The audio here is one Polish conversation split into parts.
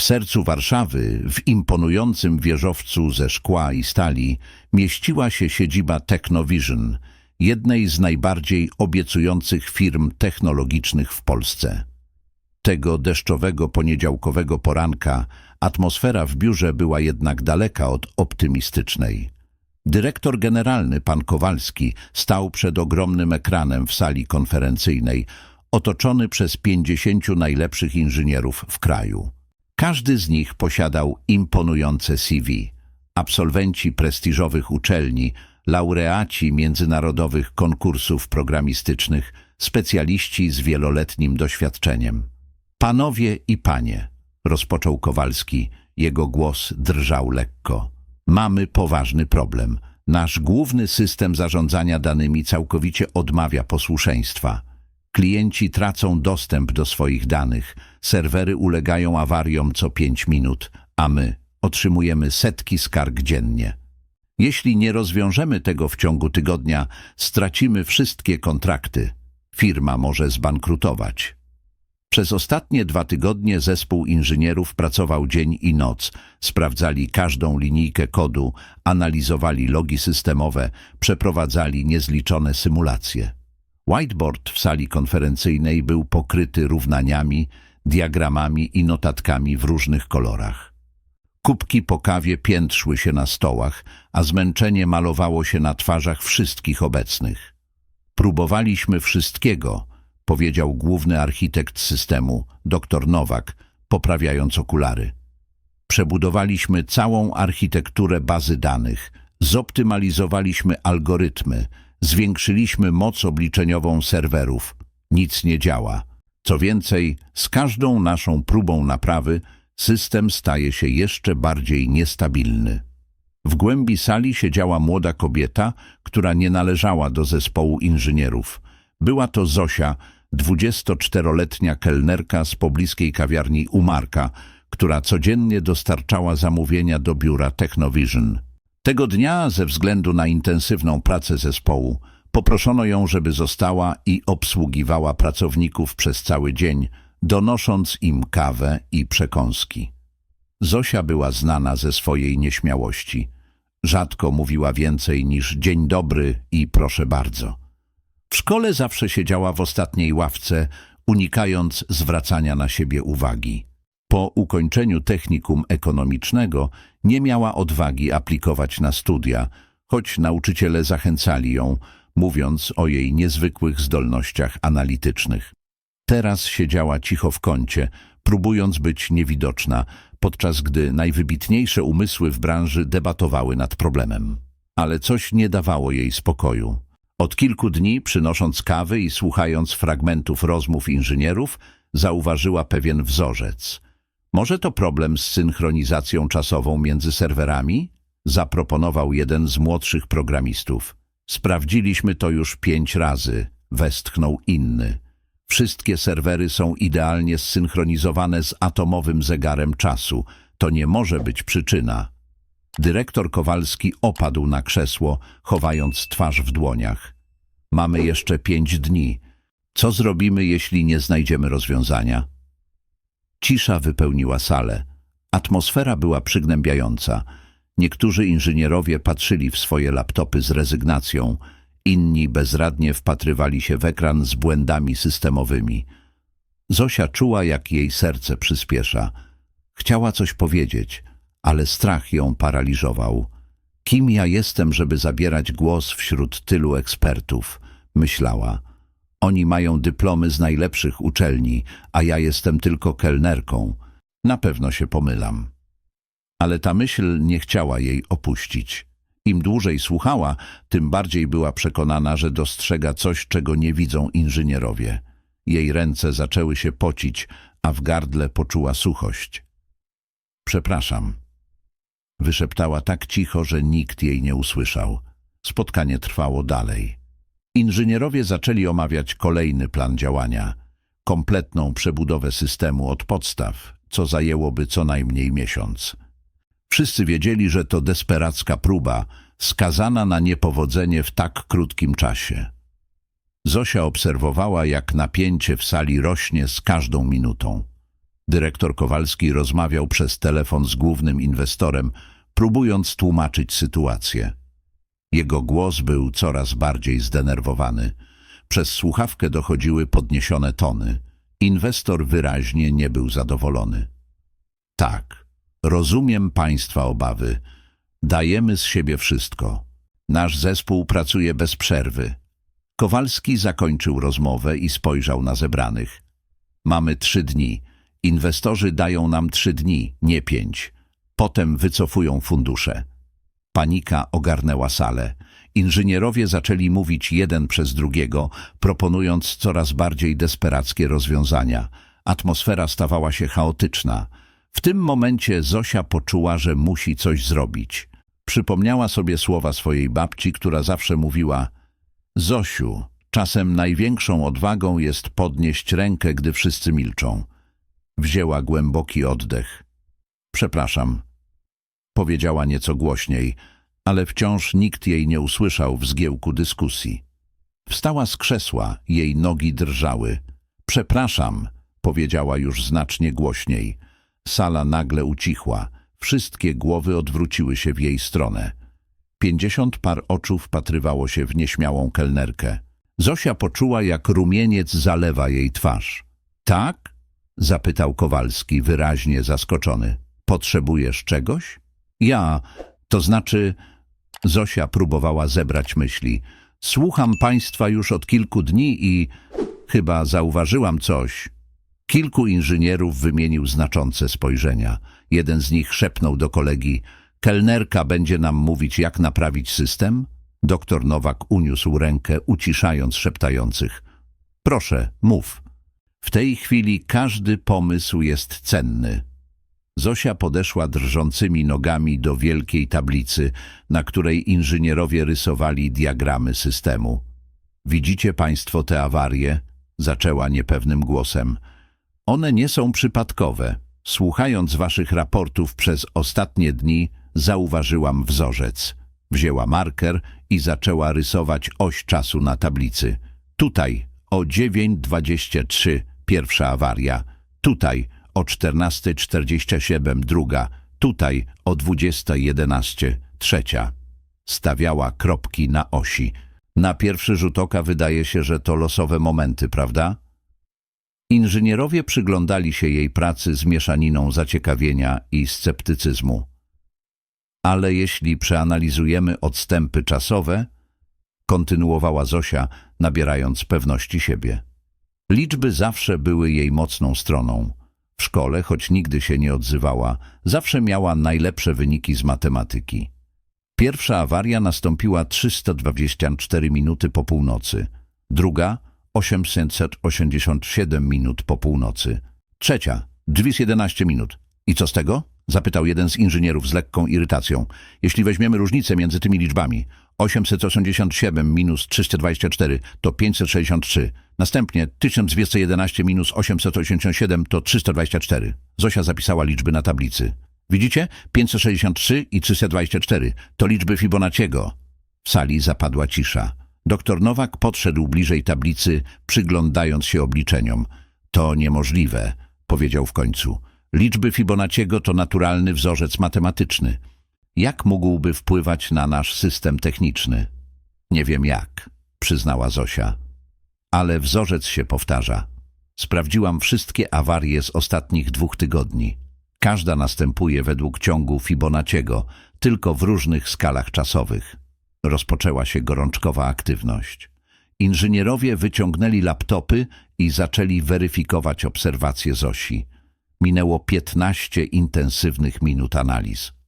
W sercu Warszawy, w imponującym wieżowcu ze szkła i stali, mieściła się siedziba Technovision, jednej z najbardziej obiecujących firm technologicznych w Polsce. Tego deszczowego poniedziałkowego poranka atmosfera w biurze była jednak daleka od optymistycznej. Dyrektor generalny, pan Kowalski, stał przed ogromnym ekranem w sali konferencyjnej, otoczony przez pięćdziesięciu najlepszych inżynierów w kraju. Każdy z nich posiadał imponujące CV. Absolwenci prestiżowych uczelni, laureaci międzynarodowych konkursów programistycznych, specjaliści z wieloletnim doświadczeniem. Panowie i panie, rozpoczął Kowalski, jego głos drżał lekko. Mamy poważny problem. Nasz główny system zarządzania danymi całkowicie odmawia posłuszeństwa. Klienci tracą dostęp do swoich danych, serwery ulegają awariom co pięć minut, a my otrzymujemy setki skarg dziennie. Jeśli nie rozwiążemy tego w ciągu tygodnia, stracimy wszystkie kontrakty. Firma może zbankrutować. Przez ostatnie dwa tygodnie zespół inżynierów pracował dzień i noc, sprawdzali każdą linijkę kodu, analizowali logi systemowe, przeprowadzali niezliczone symulacje. Whiteboard w sali konferencyjnej był pokryty równaniami, diagramami i notatkami w różnych kolorach. Kubki po kawie piętrzły się na stołach, a zmęczenie malowało się na twarzach wszystkich obecnych. Próbowaliśmy wszystkiego, powiedział główny architekt systemu, dr Nowak, poprawiając okulary. Przebudowaliśmy całą architekturę bazy danych, zoptymalizowaliśmy algorytmy, zwiększyliśmy moc obliczeniową serwerów. Nic nie działa. Co więcej, z każdą naszą próbą naprawy system staje się jeszcze bardziej niestabilny. W głębi sali siedziała młoda kobieta, która nie należała do zespołu inżynierów. Była to Zosia, 24-letnia kelnerka z pobliskiej kawiarni Umarka, która codziennie dostarczała zamówienia do biura Technovision. Tego dnia, ze względu na intensywną pracę zespołu, poproszono ją, żeby została i obsługiwała pracowników przez cały dzień, donosząc im kawę i przekąski. Zosia była znana ze swojej nieśmiałości. Rzadko mówiła więcej niż dzień dobry i proszę bardzo. W szkole zawsze siedziała w ostatniej ławce, unikając zwracania na siebie uwagi. Po ukończeniu technikum ekonomicznego nie miała odwagi aplikować na studia, choć nauczyciele zachęcali ją, mówiąc o jej niezwykłych zdolnościach analitycznych. Teraz siedziała cicho w kącie, próbując być niewidoczna, podczas gdy najwybitniejsze umysły w branży debatowały nad problemem. Ale coś nie dawało jej spokoju. Od kilku dni, przynosząc kawy i słuchając fragmentów rozmów inżynierów, zauważyła pewien wzorzec. Może to problem z synchronizacją czasową między serwerami? Zaproponował jeden z młodszych programistów. Sprawdziliśmy to już pięć razy, westchnął inny. Wszystkie serwery są idealnie zsynchronizowane z atomowym zegarem czasu. To nie może być przyczyna. Dyrektor Kowalski opadł na krzesło, chowając twarz w dłoniach. Mamy jeszcze pięć dni. Co zrobimy, jeśli nie znajdziemy rozwiązania? Cisza wypełniła salę. Atmosfera była przygnębiająca. Niektórzy inżynierowie patrzyli w swoje laptopy z rezygnacją, inni bezradnie wpatrywali się w ekran z błędami systemowymi. Zosia czuła, jak jej serce przyspiesza. Chciała coś powiedzieć, ale strach ją paraliżował. Kim ja jestem, żeby zabierać głos wśród tylu ekspertów? Myślała. Oni mają dyplomy z najlepszych uczelni, a ja jestem tylko kelnerką. Na pewno się pomylam. Ale ta myśl nie chciała jej opuścić. Im dłużej słuchała, tym bardziej była przekonana, że dostrzega coś, czego nie widzą inżynierowie. Jej ręce zaczęły się pocić, a w gardle poczuła suchość. Przepraszam. Wyszeptała tak cicho, że nikt jej nie usłyszał. Spotkanie trwało dalej. Inżynierowie zaczęli omawiać kolejny plan działania. Kompletną przebudowę systemu od podstaw, co zajęłoby co najmniej miesiąc. Wszyscy wiedzieli, że to desperacka próba, skazana na niepowodzenie w tak krótkim czasie. Zosia obserwowała, jak napięcie w sali rośnie z każdą minutą. Dyrektor Kowalski rozmawiał przez telefon z głównym inwestorem, próbując tłumaczyć sytuację. Jego głos był coraz bardziej zdenerwowany. Przez słuchawkę dochodziły podniesione tony. Inwestor wyraźnie nie był zadowolony. Tak, rozumiem Państwa obawy. Dajemy z siebie wszystko. Nasz zespół pracuje bez przerwy. Kowalski zakończył rozmowę i spojrzał na zebranych. Mamy trzy dni. Inwestorzy dają nam trzy dni, nie pięć. Potem wycofują fundusze. Panika ogarnęła salę. Inżynierowie zaczęli mówić jeden przez drugiego, proponując coraz bardziej desperackie rozwiązania. Atmosfera stawała się chaotyczna. W tym momencie Zosia poczuła, że musi coś zrobić. Przypomniała sobie słowa swojej babci, która zawsze mówiła Zosiu, czasem największą odwagą jest podnieść rękę, gdy wszyscy milczą. Wzięła głęboki oddech. Przepraszam, powiedziała nieco głośniej, ale wciąż nikt jej nie usłyszał w zgiełku dyskusji. Wstała z krzesła, jej nogi drżały. Przepraszam, powiedziała już znacznie głośniej. Sala nagle ucichła. Wszystkie głowy odwróciły się w jej stronę. Pięćdziesiąt par oczu wpatrywało się w nieśmiałą kelnerkę. Zosia poczuła, jak rumieniec zalewa jej twarz. Tak? zapytał Kowalski, wyraźnie zaskoczony. Potrzebujesz czegoś? Ja, to znaczy... Zosia próbowała zebrać myśli. Słucham państwa już od kilku dni i chyba zauważyłam coś. Kilku inżynierów wymienił znaczące spojrzenia. Jeden z nich szepnął do kolegi, kelnerka będzie nam mówić, jak naprawić system? Doktor Nowak uniósł rękę, uciszając szeptających. Proszę, mów. W tej chwili każdy pomysł jest cenny. Zosia podeszła drżącymi nogami do wielkiej tablicy, na której inżynierowie rysowali diagramy systemu. Widzicie państwo te awarie? Zaczęła niepewnym głosem. One nie są przypadkowe. Słuchając waszych raportów przez ostatnie dni, zauważyłam wzorzec. Wzięła marker i zaczęła rysować oś czasu na tablicy. Tutaj o 9.23 pierwsza awaria. Tutaj o 14.47 druga. Tutaj o 20.11 trzecia. Stawiała kropki na osi. Na pierwszy rzut oka wydaje się, że to losowe momenty, prawda? Inżynierowie przyglądali się jej pracy z mieszaniną zaciekawienia i sceptycyzmu. Ale jeśli przeanalizujemy odstępy czasowe, kontynuowała Zosia, nabierając pewności siebie. Liczby zawsze były jej mocną stroną. W szkole, choć nigdy się nie odzywała, zawsze miała najlepsze wyniki z matematyki. Pierwsza awaria nastąpiła 324 minuty po północy, druga 887 minut po północy, trzecia 211 minut. I co z tego? Zapytał jeden z inżynierów z lekką irytacją. Jeśli weźmiemy różnicę między tymi liczbami, 887 minus 324 to 563. Następnie 1211 minus 887 to 324. Zosia zapisała liczby na tablicy. Widzicie? 563 i 324 to liczby Fibonacciego. W sali zapadła cisza. Doktor Nowak podszedł bliżej tablicy, przyglądając się obliczeniom. To niemożliwe, powiedział w końcu. Liczby Fibonacciego to naturalny wzorzec matematyczny. Jak mógłby wpływać na nasz system techniczny? Nie wiem jak, przyznała Zosia. Ale wzorzec się powtarza. Sprawdziłam wszystkie awarie z ostatnich dwóch tygodni. Każda następuje według ciągu Fibonacciego, tylko w różnych skalach czasowych. Rozpoczęła się gorączkowa aktywność. Inżynierowie wyciągnęli laptopy i zaczęli weryfikować obserwacje Zosi. Minęło piętnaście intensywnych minut analiz.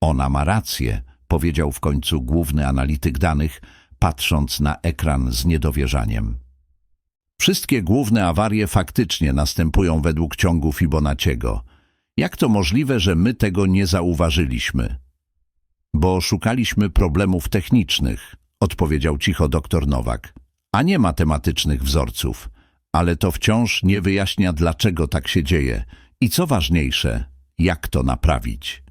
Ona ma rację, powiedział w końcu główny analityk danych, patrząc na ekran z niedowierzaniem. Wszystkie główne awarie faktycznie następują według ciągu Fibonacciego. Jak to możliwe, że my tego nie zauważyliśmy? Bo szukaliśmy problemów technicznych, odpowiedział cicho doktor Nowak, a nie matematycznych wzorców. Ale to wciąż nie wyjaśnia, dlaczego tak się dzieje i co ważniejsze, jak to naprawić.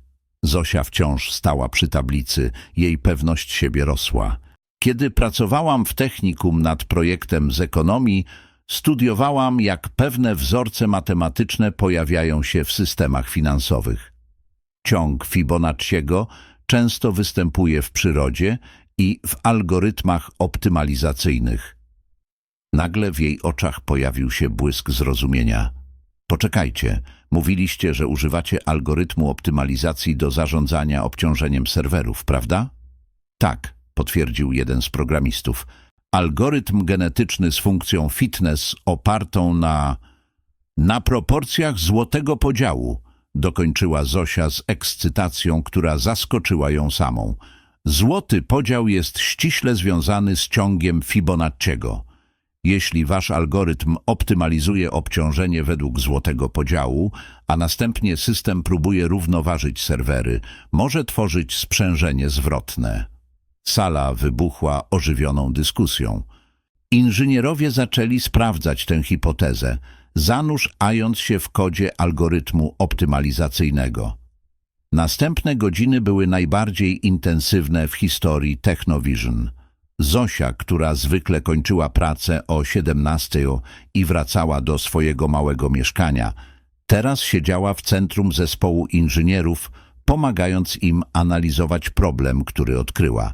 Zosia wciąż stała przy tablicy, jej pewność siebie rosła. Kiedy pracowałam w technikum nad projektem z ekonomii, Studiowałam, jak pewne wzorce matematyczne pojawiają się w systemach finansowych. Ciąg Fibonacciego często występuje w przyrodzie i w algorytmach optymalizacyjnych. Nagle w jej oczach pojawił się błysk zrozumienia. Poczekajcie, mówiliście, że używacie algorytmu optymalizacji do zarządzania obciążeniem serwerów, prawda? Tak, potwierdził jeden z programistów. Algorytm genetyczny z funkcją fitness opartą na... na proporcjach złotego podziału, dokończyła Zosia z ekscytacją, która zaskoczyła ją samą. Złoty podział jest ściśle związany z ciągiem Fibonacciego. Jeśli wasz algorytm optymalizuje obciążenie według złotego podziału, a następnie system próbuje równoważyć serwery, może tworzyć sprzężenie zwrotne. Sala wybuchła ożywioną dyskusją. Inżynierowie zaczęli sprawdzać tę hipotezę, zanurzając się w kodzie algorytmu optymalizacyjnego. Następne godziny były najbardziej intensywne w historii Technovision. Zosia, która zwykle kończyła pracę o 17 i wracała do swojego małego mieszkania, teraz siedziała w centrum zespołu inżynierów, pomagając im analizować problem, który odkryła.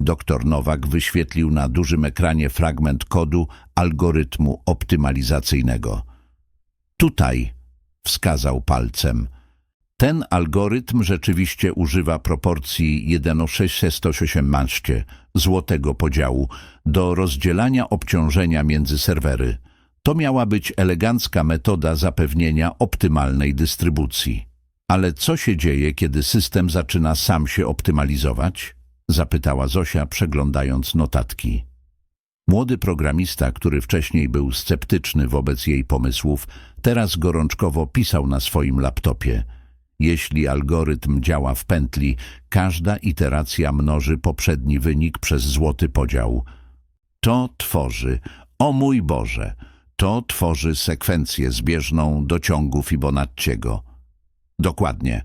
Doktor Nowak wyświetlił na dużym ekranie fragment kodu algorytmu optymalizacyjnego. Tutaj, wskazał palcem, ten algorytm rzeczywiście używa proporcji 1:618 złotego podziału do rozdzielania obciążenia między serwery. To miała być elegancka metoda zapewnienia optymalnej dystrybucji. Ale co się dzieje, kiedy system zaczyna sam się optymalizować? Zapytała Zosia, przeglądając notatki. Młody programista, który wcześniej był sceptyczny wobec jej pomysłów, teraz gorączkowo pisał na swoim laptopie – jeśli algorytm działa w pętli, każda iteracja mnoży poprzedni wynik przez złoty podział. To tworzy, o mój Boże, to tworzy sekwencję zbieżną do ciągu Fibonacciego. Dokładnie.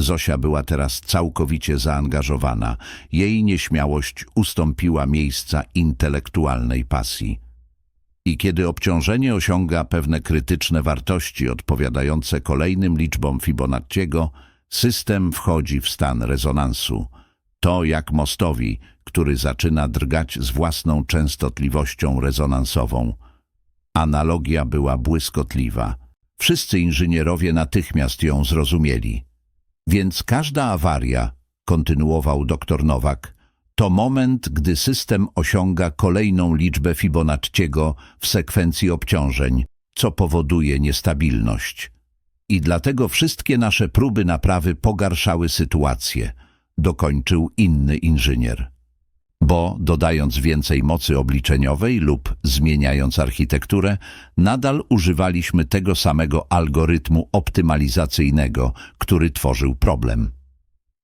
Zosia była teraz całkowicie zaangażowana. Jej nieśmiałość ustąpiła miejsca intelektualnej pasji. I kiedy obciążenie osiąga pewne krytyczne wartości odpowiadające kolejnym liczbom Fibonacciego, system wchodzi w stan rezonansu. To jak mostowi, który zaczyna drgać z własną częstotliwością rezonansową. Analogia była błyskotliwa. Wszyscy inżynierowie natychmiast ją zrozumieli. Więc każda awaria, kontynuował dr Nowak, to moment, gdy system osiąga kolejną liczbę Fibonacciego w sekwencji obciążeń, co powoduje niestabilność. I dlatego wszystkie nasze próby naprawy pogarszały sytuację, dokończył inny inżynier. Bo, dodając więcej mocy obliczeniowej lub zmieniając architekturę, nadal używaliśmy tego samego algorytmu optymalizacyjnego, który tworzył problem.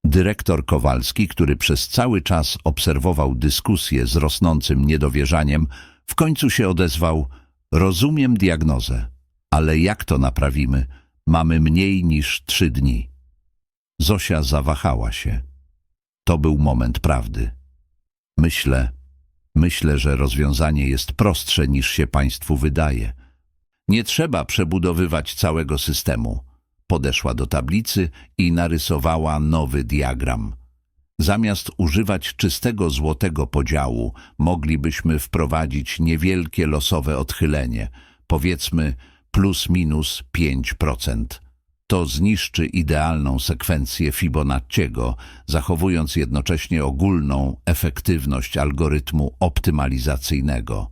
Dyrektor Kowalski, który przez cały czas obserwował dyskusję z rosnącym niedowierzaniem, w końcu się odezwał Rozumiem diagnozę, ale jak to naprawimy? Mamy mniej niż trzy dni. Zosia zawahała się. To był moment prawdy. Myślę, myślę, że rozwiązanie jest prostsze niż się państwu wydaje. Nie trzeba przebudowywać całego systemu. Podeszła do tablicy i narysowała nowy diagram. Zamiast używać czystego złotego podziału, moglibyśmy wprowadzić niewielkie losowe odchylenie, powiedzmy plus minus 5%. To zniszczy idealną sekwencję Fibonacciego, zachowując jednocześnie ogólną efektywność algorytmu optymalizacyjnego.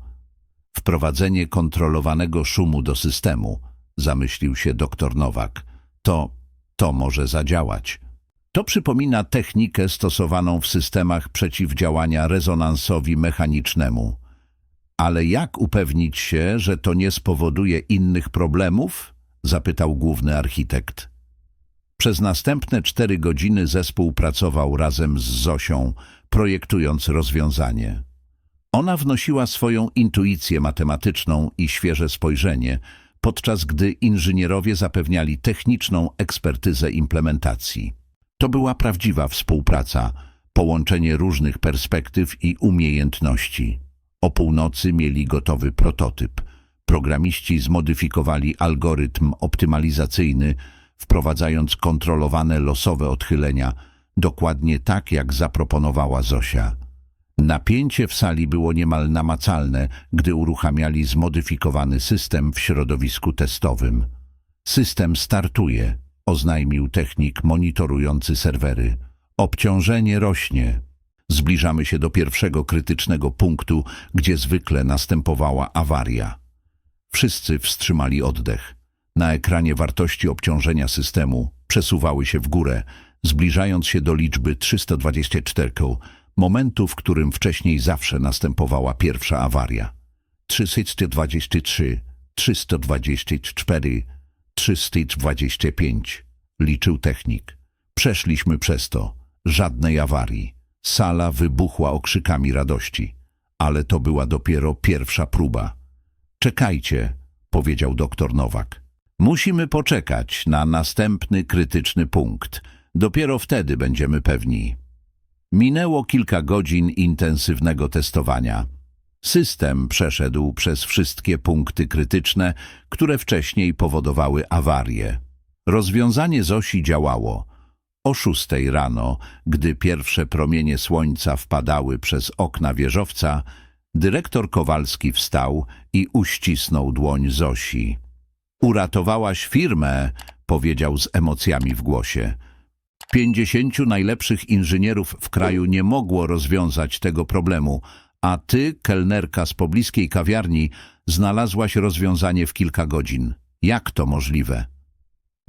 Wprowadzenie kontrolowanego szumu do systemu, zamyślił się dr Nowak – to, to może zadziałać. To przypomina technikę stosowaną w systemach przeciwdziałania rezonansowi mechanicznemu. Ale jak upewnić się, że to nie spowoduje innych problemów? zapytał główny architekt. Przez następne cztery godziny zespół pracował razem z Zosią, projektując rozwiązanie. Ona wnosiła swoją intuicję matematyczną i świeże spojrzenie, podczas gdy inżynierowie zapewniali techniczną ekspertyzę implementacji. To była prawdziwa współpraca, połączenie różnych perspektyw i umiejętności. O północy mieli gotowy prototyp. Programiści zmodyfikowali algorytm optymalizacyjny, wprowadzając kontrolowane losowe odchylenia, dokładnie tak jak zaproponowała Zosia. Napięcie w sali było niemal namacalne, gdy uruchamiali zmodyfikowany system w środowisku testowym. System startuje, oznajmił technik monitorujący serwery. Obciążenie rośnie. Zbliżamy się do pierwszego krytycznego punktu, gdzie zwykle następowała awaria. Wszyscy wstrzymali oddech. Na ekranie wartości obciążenia systemu przesuwały się w górę, zbliżając się do liczby 324, momentu, w którym wcześniej zawsze następowała pierwsza awaria. 323, 324, 325, liczył technik. Przeszliśmy przez to. Żadnej awarii. Sala wybuchła okrzykami radości. Ale to była dopiero pierwsza próba. Czekajcie, powiedział doktor Nowak. Musimy poczekać na następny krytyczny punkt. Dopiero wtedy będziemy pewni. Minęło kilka godzin intensywnego testowania. System przeszedł przez wszystkie punkty krytyczne, które wcześniej powodowały awarie. Rozwiązanie Zosi działało. O szóstej rano, gdy pierwsze promienie słońca wpadały przez okna wieżowca, dyrektor Kowalski wstał i uścisnął dłoń Zosi. Uratowałaś firmę, powiedział z emocjami w głosie. Pięćdziesięciu najlepszych inżynierów w kraju nie mogło rozwiązać tego problemu, a ty, kelnerka z pobliskiej kawiarni, znalazłaś rozwiązanie w kilka godzin. Jak to możliwe?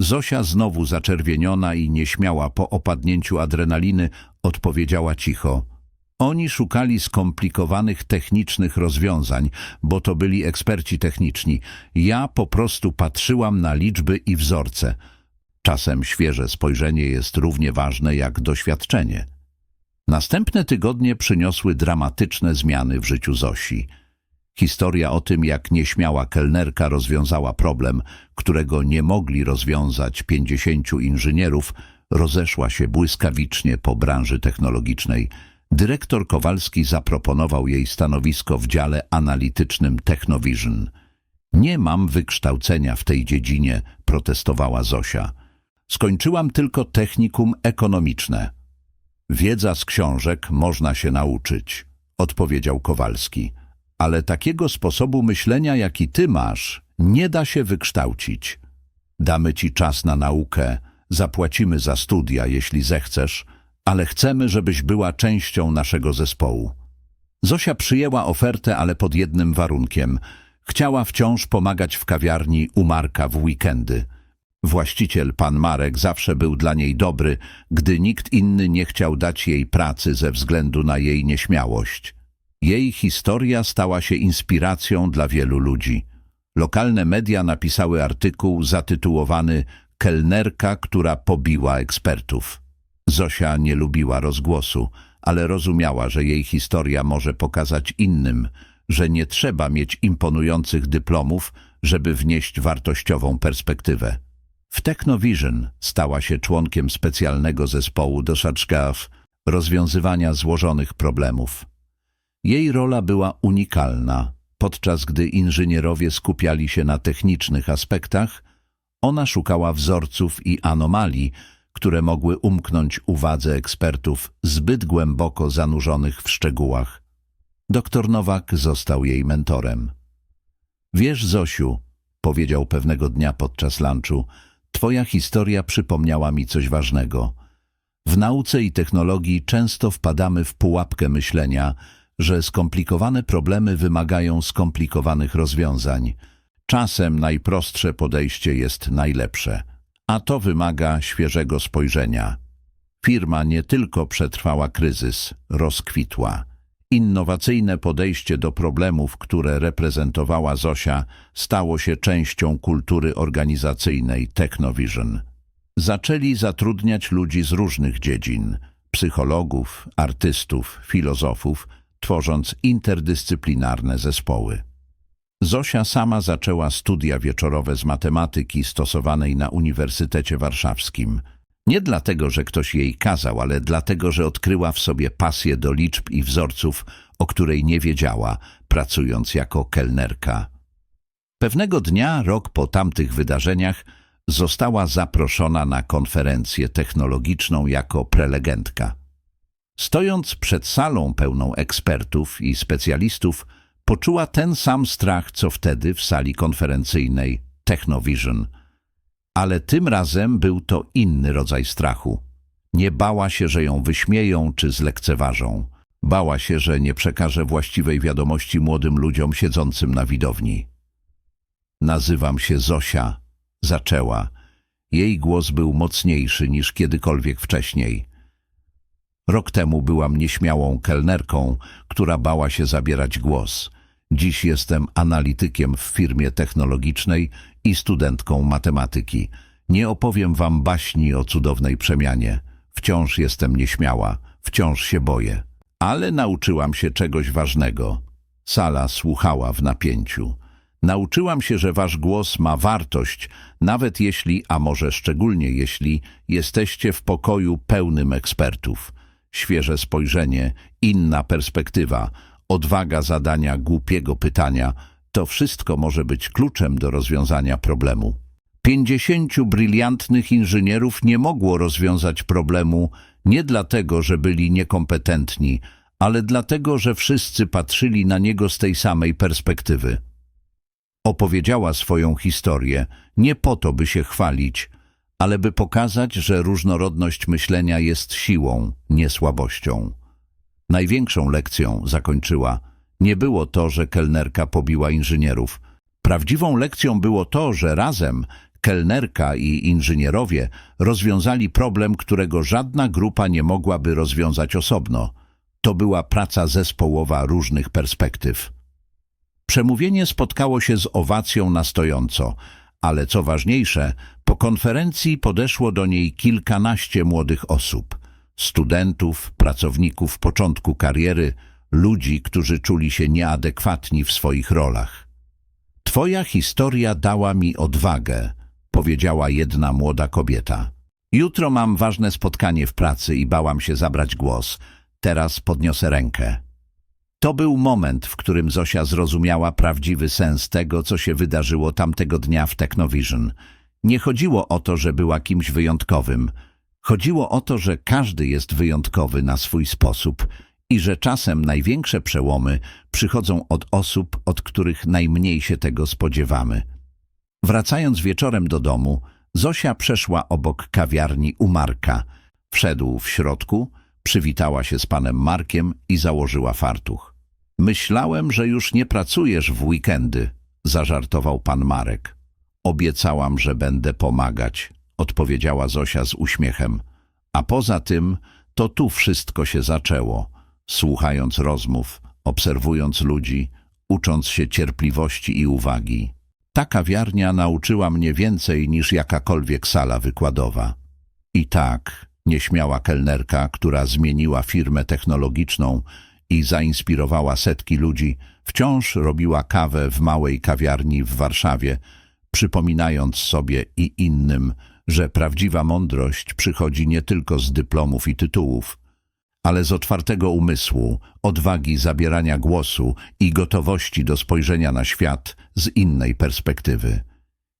Zosia znowu zaczerwieniona i nieśmiała po opadnięciu adrenaliny odpowiedziała cicho. Oni szukali skomplikowanych technicznych rozwiązań, bo to byli eksperci techniczni. Ja po prostu patrzyłam na liczby i wzorce. Czasem świeże spojrzenie jest równie ważne jak doświadczenie. Następne tygodnie przyniosły dramatyczne zmiany w życiu Zosi. Historia o tym, jak nieśmiała kelnerka rozwiązała problem, którego nie mogli rozwiązać pięćdziesięciu inżynierów, rozeszła się błyskawicznie po branży technologicznej. Dyrektor Kowalski zaproponował jej stanowisko w dziale analitycznym Technovision. Nie mam wykształcenia w tej dziedzinie, protestowała Zosia. Skończyłam tylko technikum ekonomiczne. Wiedza z książek można się nauczyć, odpowiedział Kowalski. Ale takiego sposobu myślenia, jaki ty masz, nie da się wykształcić. Damy ci czas na naukę, zapłacimy za studia, jeśli zechcesz, ale chcemy, żebyś była częścią naszego zespołu. Zosia przyjęła ofertę, ale pod jednym warunkiem. Chciała wciąż pomagać w kawiarni u Marka w weekendy. Właściciel, pan Marek, zawsze był dla niej dobry, gdy nikt inny nie chciał dać jej pracy ze względu na jej nieśmiałość. Jej historia stała się inspiracją dla wielu ludzi. Lokalne media napisały artykuł zatytułowany Kelnerka, która pobiła ekspertów. Zosia nie lubiła rozgłosu, ale rozumiała, że jej historia może pokazać innym, że nie trzeba mieć imponujących dyplomów, żeby wnieść wartościową perspektywę. W Technovision stała się członkiem specjalnego zespołu do Szaczkaw rozwiązywania złożonych problemów. Jej rola była unikalna. Podczas gdy inżynierowie skupiali się na technicznych aspektach, ona szukała wzorców i anomalii, które mogły umknąć uwadze ekspertów zbyt głęboko zanurzonych w szczegółach. Doktor Nowak został jej mentorem. Wiesz, Zosiu, powiedział pewnego dnia podczas lunchu, twoja historia przypomniała mi coś ważnego. W nauce i technologii często wpadamy w pułapkę myślenia, że skomplikowane problemy wymagają skomplikowanych rozwiązań. Czasem najprostsze podejście jest najlepsze, a to wymaga świeżego spojrzenia. Firma nie tylko przetrwała kryzys, rozkwitła. Innowacyjne podejście do problemów, które reprezentowała Zosia, stało się częścią kultury organizacyjnej Technovision. Zaczęli zatrudniać ludzi z różnych dziedzin – psychologów, artystów, filozofów, tworząc interdyscyplinarne zespoły. Zosia sama zaczęła studia wieczorowe z matematyki stosowanej na Uniwersytecie Warszawskim. Nie dlatego, że ktoś jej kazał, ale dlatego, że odkryła w sobie pasję do liczb i wzorców, o której nie wiedziała, pracując jako kelnerka. Pewnego dnia, rok po tamtych wydarzeniach, została zaproszona na konferencję technologiczną jako prelegentka. Stojąc przed salą pełną ekspertów i specjalistów, poczuła ten sam strach, co wtedy w sali konferencyjnej Technovision. Ale tym razem był to inny rodzaj strachu. Nie bała się, że ją wyśmieją czy zlekceważą. Bała się, że nie przekaże właściwej wiadomości młodym ludziom siedzącym na widowni. Nazywam się Zosia, zaczęła. Jej głos był mocniejszy niż kiedykolwiek wcześniej. Rok temu byłam nieśmiałą kelnerką, która bała się zabierać głos. Dziś jestem analitykiem w firmie technologicznej i studentką matematyki. Nie opowiem wam baśni o cudownej przemianie. Wciąż jestem nieśmiała, wciąż się boję. Ale nauczyłam się czegoś ważnego. Sala słuchała w napięciu. Nauczyłam się, że wasz głos ma wartość, nawet jeśli, a może szczególnie jeśli, jesteście w pokoju pełnym ekspertów. Świeże spojrzenie, inna perspektywa, odwaga zadania głupiego pytania, to wszystko może być kluczem do rozwiązania problemu. Pięćdziesięciu briliantnych inżynierów nie mogło rozwiązać problemu nie dlatego, że byli niekompetentni, ale dlatego, że wszyscy patrzyli na niego z tej samej perspektywy. Opowiedziała swoją historię nie po to, by się chwalić, ale by pokazać, że różnorodność myślenia jest siłą, nie słabością. Największą lekcją zakończyła nie było to, że kelnerka pobiła inżynierów. Prawdziwą lekcją było to, że razem kelnerka i inżynierowie rozwiązali problem, którego żadna grupa nie mogłaby rozwiązać osobno. To była praca zespołowa różnych perspektyw. Przemówienie spotkało się z owacją na stojąco, ale co ważniejsze, po konferencji podeszło do niej kilkanaście młodych osób. Studentów, pracowników początku kariery, ludzi, którzy czuli się nieadekwatni w swoich rolach. Twoja historia dała mi odwagę, powiedziała jedna młoda kobieta. Jutro mam ważne spotkanie w pracy i bałam się zabrać głos. Teraz podniosę rękę. To był moment, w którym Zosia zrozumiała prawdziwy sens tego, co się wydarzyło tamtego dnia w Technovision. Nie chodziło o to, że była kimś wyjątkowym. Chodziło o to, że każdy jest wyjątkowy na swój sposób i że czasem największe przełomy przychodzą od osób, od których najmniej się tego spodziewamy. Wracając wieczorem do domu, Zosia przeszła obok kawiarni u Marka. Wszedł w środku, przywitała się z panem Markiem i założyła fartuch. Myślałem, że już nie pracujesz w weekendy, zażartował pan Marek. Obiecałam, że będę pomagać, odpowiedziała Zosia z uśmiechem. A poza tym, to tu wszystko się zaczęło. Słuchając rozmów, obserwując ludzi, ucząc się cierpliwości i uwagi. Ta kawiarnia nauczyła mnie więcej niż jakakolwiek sala wykładowa. I tak, nieśmiała kelnerka, która zmieniła firmę technologiczną i zainspirowała setki ludzi, wciąż robiła kawę w małej kawiarni w Warszawie, przypominając sobie i innym, że prawdziwa mądrość przychodzi nie tylko z dyplomów i tytułów, ale z otwartego umysłu, odwagi zabierania głosu i gotowości do spojrzenia na świat z innej perspektywy.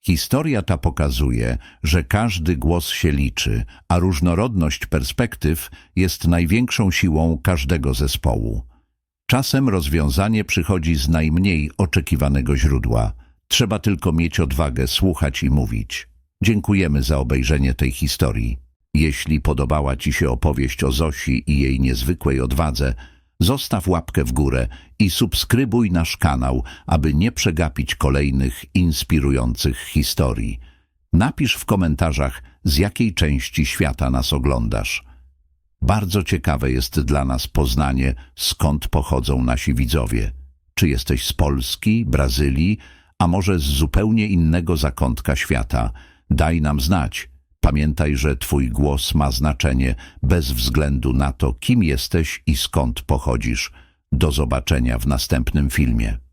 Historia ta pokazuje, że każdy głos się liczy, a różnorodność perspektyw jest największą siłą każdego zespołu. Czasem rozwiązanie przychodzi z najmniej oczekiwanego źródła. Trzeba tylko mieć odwagę słuchać i mówić. Dziękujemy za obejrzenie tej historii. Jeśli podobała Ci się opowieść o Zosi i jej niezwykłej odwadze, zostaw łapkę w górę i subskrybuj nasz kanał, aby nie przegapić kolejnych inspirujących historii. Napisz w komentarzach, z jakiej części świata nas oglądasz. Bardzo ciekawe jest dla nas poznanie, skąd pochodzą nasi widzowie. Czy jesteś z Polski, Brazylii, a może z zupełnie innego zakątka świata? Daj nam znać. Pamiętaj, że Twój głos ma znaczenie bez względu na to, kim jesteś i skąd pochodzisz. Do zobaczenia w następnym filmie.